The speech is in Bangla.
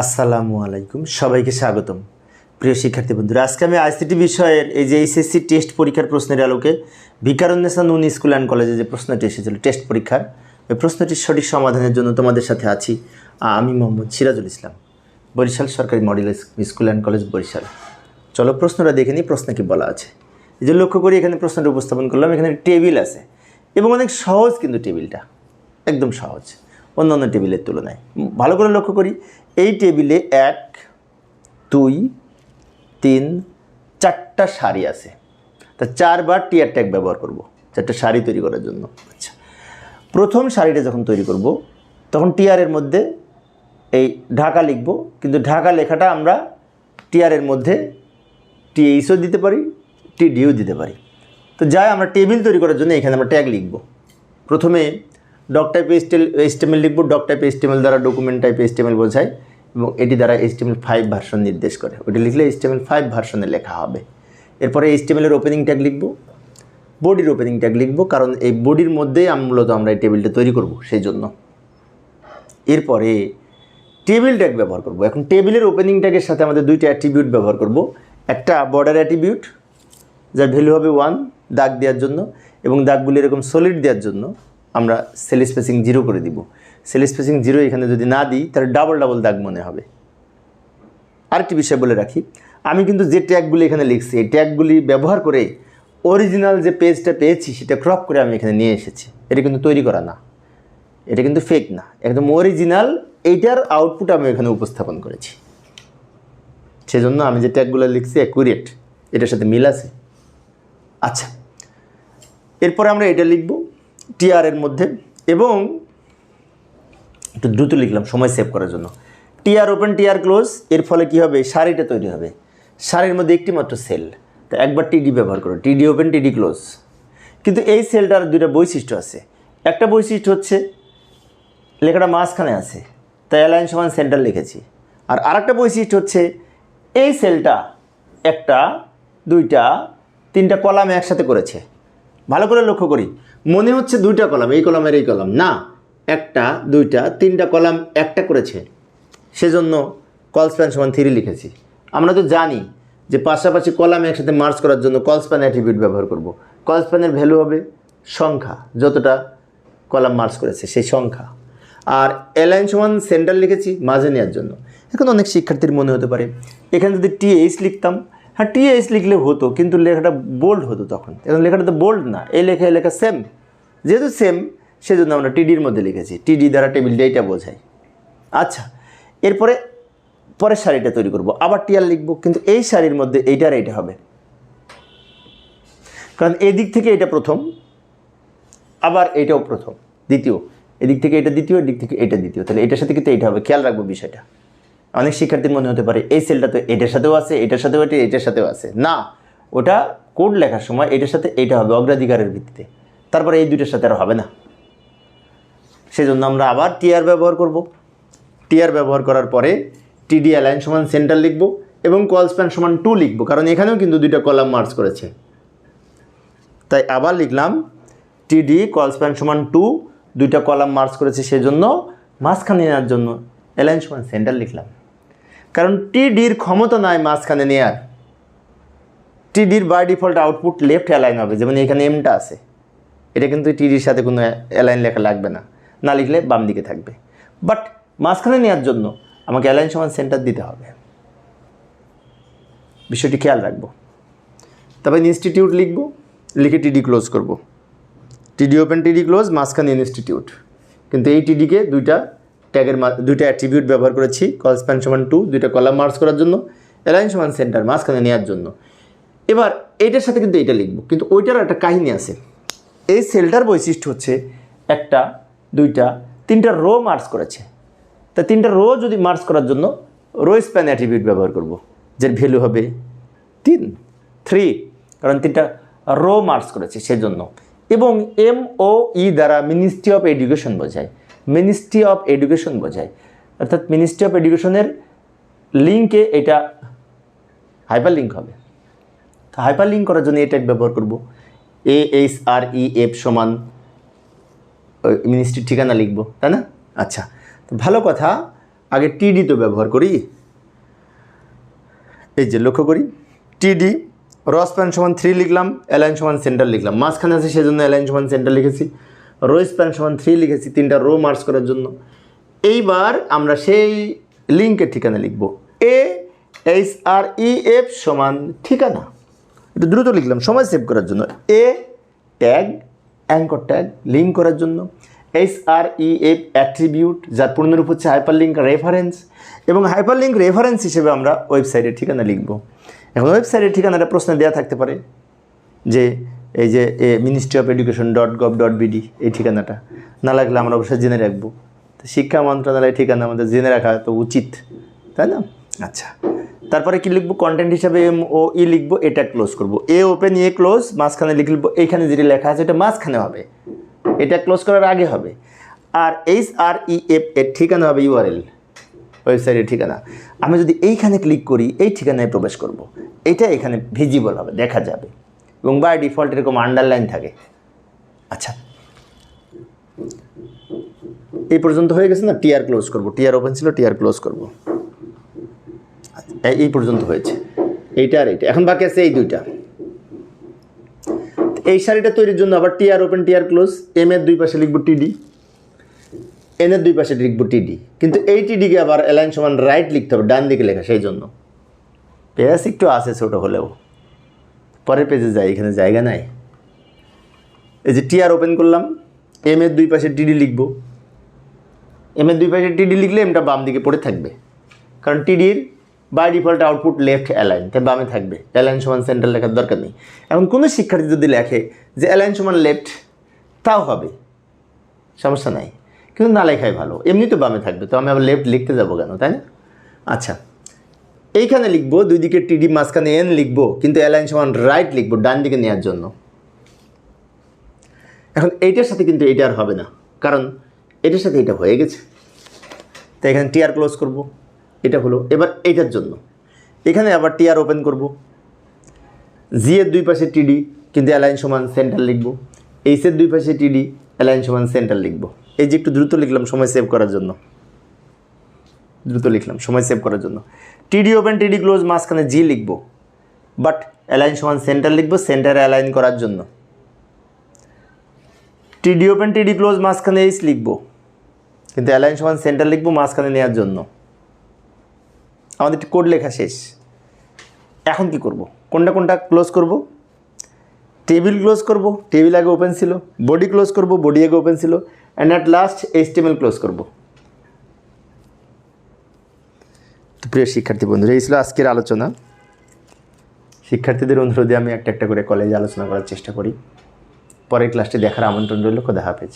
আসসালামু আলাইকুম, সবাইকে স্বাগতম। প্রিয় শিক্ষার্থী বন্ধুরা, আজকে আমি আইসিটি বিষয়ের এই যে এইচএসসি টেস্ট পরীক্ষার প্রশ্নের আলোকে ভিকারুন্নেসা নুন স্কুল অ্যান্ড কলেজে যে প্রশ্নটি এসেছিল, টেস্ট পরীক্ষার, ওই প্রশ্নটির সঠিক সমাধানের জন্য তোমাদের সাথে আছি আমি মোহাম্মদ সিরাজুল ইসলাম, বরিশাল সরকারি model school and college Barishal. চলো প্রশ্নটা দেখে নিই, প্রশ্নে কি বলা আছে। এই যে লক্ষ্য করি, এখানে প্রশ্নটা উপস্থাপন করলাম, এখানে টেবিল আছে, এবং অনেক সহজ কিন্তু টেবিলটা, একদম সহজ। অন্যান্য টেবিলের তুলনায়। ভালো করে লক্ষ্য করি, এই টেবিলে এক, দুই, তিন, চারটা শাড়ি আছে। তা চারবার টিয়ার ট্যাগ ব্যবহার করব, চারটা শাড়ি তৈরি করার জন্য। আচ্ছা প্রথম শাড়িটা যখন তৈরি করব, তখন টিয়ারের মধ্যে এই ঢাকা লিখব, কিন্তু ঢাকা লেখাটা আমরা টিয়ারের মধ্যে টিএইচও দিতে পারি টিডিও দিতে পারি। তো যাই, আমরা টেবিল তৈরি করার জন্য এখানে আমরা ট্যাগ লিখব। প্রথমে ডক টাইপ এস্টেমেল লিখব ডক টাইপ এস্টেমেল দ্বারা ডকুমেন্ট টাইপ এস্টেমেল বোঝায় এবং এটি দ্বারা এস্টেমেল ফাইভ ভার্সন নির্দেশ করে। ওটি লিখলে এস্টেমেল ফাইভ ভার্সনে লেখা হবে। এরপরে এস্টেমেলের ওপেনিং ট্যাগ লিখব। বডির ওপেনিং ট্যাগ লিখব, কারণ এই বডির মধ্যেই মূলত আমরা এই টেবিলটা তৈরি করব সেই জন্য এরপরে টেবিল ট্যাগ ব্যবহার করব। এখন টেবিলের ওপেনিং ট্যাগের সাথে আমাদের দুইটা অ্যাট্রিবিউট ব্যবহার করব। একটা বর্ডার অ্যাট্রিবিউট যার ভ্যালু হবে ওয়ান দাগ দেওয়ার জন্য এবং দাগগুলি এরকম সলিড দেওয়ার জন্য। আমরা সেল স্পেসিং জিরো করে দিব। সেল স্পেসিং জিরো এখানে যদি না দিই, তাহলে ডাবল ডাবল দাগ মনে হবে। আরেকটি বিষয় বলে রাখি, আমি কিন্তু যে ট্যাগগুলি এখানে লিখছি, এই ট্যাগগুলি ব্যবহার করে অরিজিনাল যে পেজটা পেয়েছি, সেটা ক্রপ করে আমি এখানে নিয়ে এসেছি। এটা কিন্তু তৈরি করা না। এটা কিন্তু ফেক না। একদম অরিজিনাল এইটার আউটপুট আমি এখানে উপস্থাপন করেছি। সেজন্য আমি যে ট্যাগগুলো লিখছি অ্যাকুরেট এটার সাথে মিল আছে। আচ্ছা এরপরে আমরা এটা লিখব। টিআর এর মধ্যে এবং একটু দ্রুত লিখলাম, সময় সেভ করার জন্য। টিআর ওপেন টিআর ক্লোজ এর ফলে কি হবে? শাড়িটা তৈরি হবে। শাড়ির মধ্যে একটি মাত্র সেল তো একবার টিডি ব্যবহার করো টিডি ওপেন টিডি ক্লোজ কিন্তু এই সেলটার দুইটা বৈশিষ্ট্য আছে। একটা বৈশিষ্ট্য হচ্ছে, লেখাটা মাঝখানে আছে। তাই অ্যালাইন সমান সেন্টার লিখেছি। আর আরেকটা বৈশিষ্ট্য হচ্ছে, এই সেলটা একটা, দুইটা, তিনটা কলাম একসাথে করেছে। ভালো করে লক্ষ্য করি। মনে হচ্ছে দুইটা কলাম, এই কলামের এই কলাম। না, একটা, দুইটা, তিনটা কলাম একটা করেছে। সেজন্য কলস্প্যান সমান থ্রি লিখেছি। আমরা তো জানি যে পাশাপাশি কলাম একসাথে মার্চ করার জন্য কলস্প্যান অ্যাট্রিবিউট ব্যবহার করব। কলস্প্যানের ভ্যালু হবে সংখ্যা, যতটা কলাম মার্চ করেছে, সেই সংখ্যা। আর অ্যালাইন সমান সেন্টার লিখেছি মাঝে নেওয়ার জন্য। এখন অনেক শিক্ষার্থীর মনে হতে পারে। এখানে যদি টিএইচ লিখতাম হ্যাঁ টিএইচ লিখলে হতো, কিন্তু লেখাটা বোল্ড হতো তখন। এখন লেখাটা তো বোল্ড না, এই লেখা এই লেখা সেম যেহেতু সেম সেজন্য আমরা টিডির মধ্যে লিখেছি। টিডি দ্বারা টেবিল এইটা বোঝায় আচ্ছা এরপরে পরের শাড়িটা তৈরি করব। আবার টিয়ার লিখব, কিন্তু এই শাড়ির মধ্যে এইটার এইটা হবে। কারণ এদিক থেকে এটা প্রথম, আবার এইটাও প্রথম, দ্বিতীয়। এদিক থেকে এটা দ্বিতীয়, এদিক থেকে এটা দ্বিতীয়। তাহলে এটার সাথে কিন্তু এইটা হবে। খেয়াল রাখব বিষয়টা। অনেক শিক্ষার্থীর মনে হতে পারে, এই সেলটা তো এটার সাথেও আছে, এটার সাথেও এটা এটার সাথেও আছে। না, ওটা কোড লেখার সময় এটার সাথে এটা হবে অগ্রাধিকারের ভিত্তিতে। তারপরে এই দুইটার সাথে আর হবে না। সেজন্য আমরা আবার টিআর ব্যবহার করব। টিআর ব্যবহার করার পরে টিডি অ্যালাইন সমান সেন্টার লিখব এবং কল স্প্যান সমান টু লিখব, কারণ এখানেও কিন্তু দুইটা কলাম মার্চ করেছে। তাই আবার লিখলাম টিডি কল স্প্যান সমান টু দুইটা কলাম মার্চ করেছে সেজন্য মাঝখানে নেওয়ার জন্য অ্যালাইন সমান সেন্টার লিখলাম। কারণ টিডির ক্ষমতা নাই মাঝখানে নেয়ার। টিডির by default output left align হবে, যেমন এখানে এমটা আছে। এটা কিন্তু টিডির সাথে কোনো অ্যালাইন লেখা লাগবে না। না লিখলে বাম দিকে থাকবে। বাট মাঝখানে নেওয়ার জন্য আমাকে অ্যালাইন সমান সেন্টার দিতে হবে। বিষয়টি খেয়াল রাখব। তবে ইনস্টিটিউট লিখব, লিখে টিডি ক্লোজ করব। টিডি ওপেন টিডি ক্লোজ মাঝখানে ইনস্টিটিউট কিন্তু এই টিডিকে দুইটা ট্যাগের দুইটা অ্যাট্রিবিউট ব্যবহার করেছি কল স্প্যান সমান টু দুইটা কলাম মার্চ করার জন্য অ্যালাইন সমান সেন্টার মাঝখানে নেওয়ার জন্য। এবার এইটার সাথে কিন্তু এইটা লিখব, কিন্তু ওইটার একটা কাহিনী আছে। এই সেলটার বৈশিষ্ট্য হচ্ছে একটা, দুইটা, তিনটা রো মার্চ করেছে। তা তিনটা রো যদি মার্চ করার জন্য রো স্প্যান অ্যাট্রিবিউট ব্যবহার করব, যার ভ্যালু হবে তিন থ্রি কারণ তিনটা রো মার্চ করেছে সেজন্য। এবং এম ও ই দ্বারা মিনিস্ট্রি অফ এডুকেশন বোঝায়। মিনিস্ট্রি অফ এডুকেশন বোঝায়। অর্থাৎ মিনিস্ট্রি অফ এডুকেশনের লিঙ্কে এটা হাইপার লিঙ্ক হবে। হাইপার লিঙ্ক করার জন্য এটা ব্যবহার করব। A H R E F সমান মিনিস্ট্রির ঠিকানা লিখব, তাই না? আচ্ছা তো ভালো কথা, আগে টিডি তো ব্যবহার করি। এই যে লক্ষ্য করি টিডি রস স্প্যান সমান থ্রি লিখলাম অ্যালাইন সমান সেন্টার লিখলাম। মাঝখানে আছে সেজন্য অ্যালাইন সমান সেন্টার লিখেছি। রো স্প্যান সমান থ্রি লিখেছি, তিনটা রো মার্চ করার জন্য। এইবার আমরা সেই লিঙ্কের ঠিকানা লিখব। A H R E F সমান ঠিকানা। একটু দ্রুত লিখলাম, সময় সেভ করার জন্য। A tag anchor tag link করার জন্য। H R E F attribute যার পূর্ণরূপ হচ্ছে হাইপার লিঙ্ক রেফারেন্স এবং হাইপার লিঙ্ক রেফারেন্স হিসেবে আমরা ওয়েবসাইটের ঠিকানা লিখব। এখন ওয়েবসাইটের ঠিকানাটা প্রশ্নে দেওয়া থাকতে পারে যে এই যে এ ministry of education dot gov dot BD এই ঠিকানাটা। না লাগলে আমরা অবশ্যই জেনে রাখব। তো শিক্ষা মন্ত্রণালয়ের ঠিকানা আমাদের জেনে রাখা তো উচিত তাই না? আচ্ছা। তারপরে কি লিখব? কন্টেন্ট হিসাবে এম ও ই লিখব এটা ক্লোজ করব। এ ওপেন এ ক্লোজ মাঝখানে লিখব এইখানে যেটা লেখা আছে এটা মাঝখানে হবে। এটা ক্লোজ করার আগে হবে। আর এইচ আর ই এফ এর ঠিকানা হবে ইউআরএল ওয়েবসাইটের ঠিকানা। আমি যদি এইখানে ক্লিক করি এই ঠিকানায় প্রবেশ করব। এটা এখানে ভিজিবল হবে দেখা যাবে। এবং বাই ডিফল্ট এরকম আন্ডারলাইন থাকে। আচ্ছা। এই পর্যন্ত হয়ে গেছে না? টিআর ক্লোজ করব। টিআর ওপেন ছিল টিআর ক্লোজ করব। এই- পর্যন্ত হয়েছে। এইটা আর এইটা। এখন বাকি আছে এই দুইটা। এই শাড়িটা তৈরির জন্য আবার TR open TR close M এর দুই পাশে লিখব টিডি এন এর দুই পাশে লিখব টিডি কিন্তু এই টিডিকে আবার অ্যালাইন সমান রাইট লিখতে হবে, ডান দিকে লেখা, সেই জন্য। পেজ একটু আছে ছোটো হলেও। পরের পেজে যাই, এখানে জায়গা নাই। এই যে টিআর ওপেন করলাম এম এর দুই পাশে টিডি লিখব। এম এর দুই পাশে টিডি লিখলে এমটা বাম দিকে পড়ে থাকবে। কারণ টিডির by default output left align তাই বামে থাকবে। অ্যালাইন সমান সেন্টার লেখার দরকার নেই। এখন কোনো শিক্ষার্থী যদি লেখে যে অ্যালাইন সমান লেফট তাও হবে। সমস্যা নাই। কিন্তু না লেখাই ভালো। এমনি তো বামে থাকবে, তো আমি আবার লেফট লিখতে যাব কেন, তাই না? আচ্ছা। এইখানে লিখব, দুই দিকে টিডি মাঝখানে এন লিখব, কিন্তু অ্যালাইন সমান রাইট লিখব, ডান দিকে নেওয়ার জন্য। এখন এইটার সাথে কিন্তু এইটা আর হবে না, কারণ এটার সাথে এটা হয়ে গেছে। তাই এখানে টিআর ক্লোজ করব, এটা হলো এবার এইটার জন্য। এখানে আবার টিআর ওপেন করব। জি এর দুই পাশে টিডি কিন্তু অ্যালাইন সমান সেন্টার লিখব। এইচের দুই পাশে টিডি অ্যালাইন সমান সেন্টার লিখব। এই যে একটু দ্রুত লিখলাম, সময় সেভ করার জন্য। দ্রুত লিখলাম, সময় সেভ করার জন্য। টিডি ওপেন টিডি ক্লোজ মাঝখানে জি লিখব। বাট অ্যালাইন সমান সেন্টার লিখব সেন্টারে অ্যালাইন করার জন্য। টিডি ওপেন টিডি ক্লোজ মাঝখানে এইচ লিখব। কিন্তু অ্যালাইন সমান সেন্টার লিখব, মাঝখানে নেওয়ার জন্য। আমাদের কোড লেখা শেষ। এখন কি করব? কোনটা কোনটা ক্লোজ করব? টেবিল ক্লোজ করব টেবিল আগে ওপেন ছিল বডি ক্লোজ করব বডি আগে ওপেন ছিল and at last HTML close করব। তো প্রিয় শিক্ষার্থী বন্ধুরা, এই ছিল আজকের আলোচনা। শিক্ষার্থীদের অনুরোধে আমি একটা একটা করে কলেজে আলোচনা করার চেষ্টা করি। পরের ক্লাসটি দেখার আমন্ত্রণ রইল। খোদা হাফেজ।